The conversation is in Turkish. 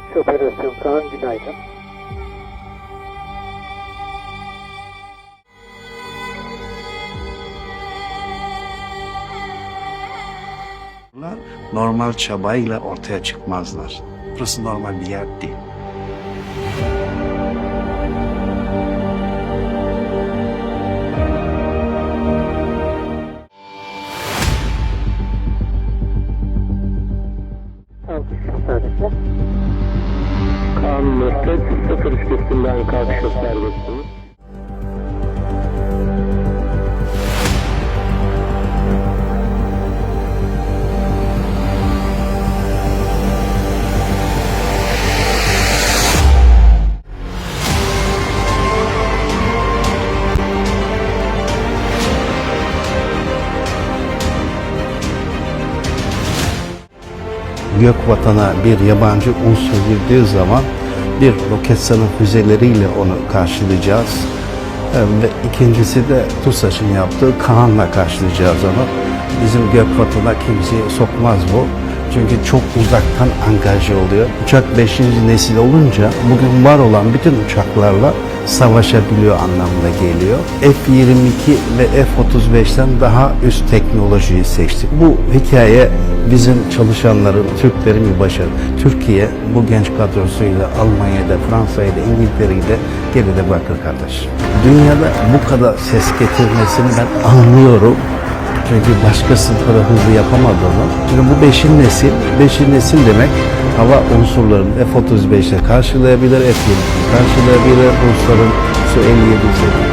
Uçuş Operasyon Kaan günaydın. normal çabayla ortaya çıkmazlar. Burası normal bir yer değil. 03 üstünden kalkış serbestsiniz. gök vatana bir yabancı unsur girdiği zaman bir Roketsan'ın füzeleriyle onu karşılayacağız. Ee, Ve ikincisi de TUSAŞ'ın yaptığı Kaan'la karşılayacağız onu. Bizim gök vatana kimseyi sokmaz bu. Çünkü çok uzaktan angaje oluyor. Uçak 5. nesil olunca bugün var olan bütün uçaklarla savaşabiliyor anlamına geliyor. F-22 ve F-35'ten daha üst teknolojiyi seçtik. Bu hikaye bizim çalışanların, Türklerin bir başarı. Türkiye bu genç kadrosuyla Almanya'da, Fransa'yla, İngiltere'yle geride bırakır kardeş. Dünyada bu kadar ses getirmesini ben anlıyorum. Çünkü başkası kadar hızlı yapamadığını. Çünkü bu beşin nesil, beşin nesil demek hava unsurlarını F-35'le karşılayabilir, F-22 karşılayabilir, Rusların Su-57'si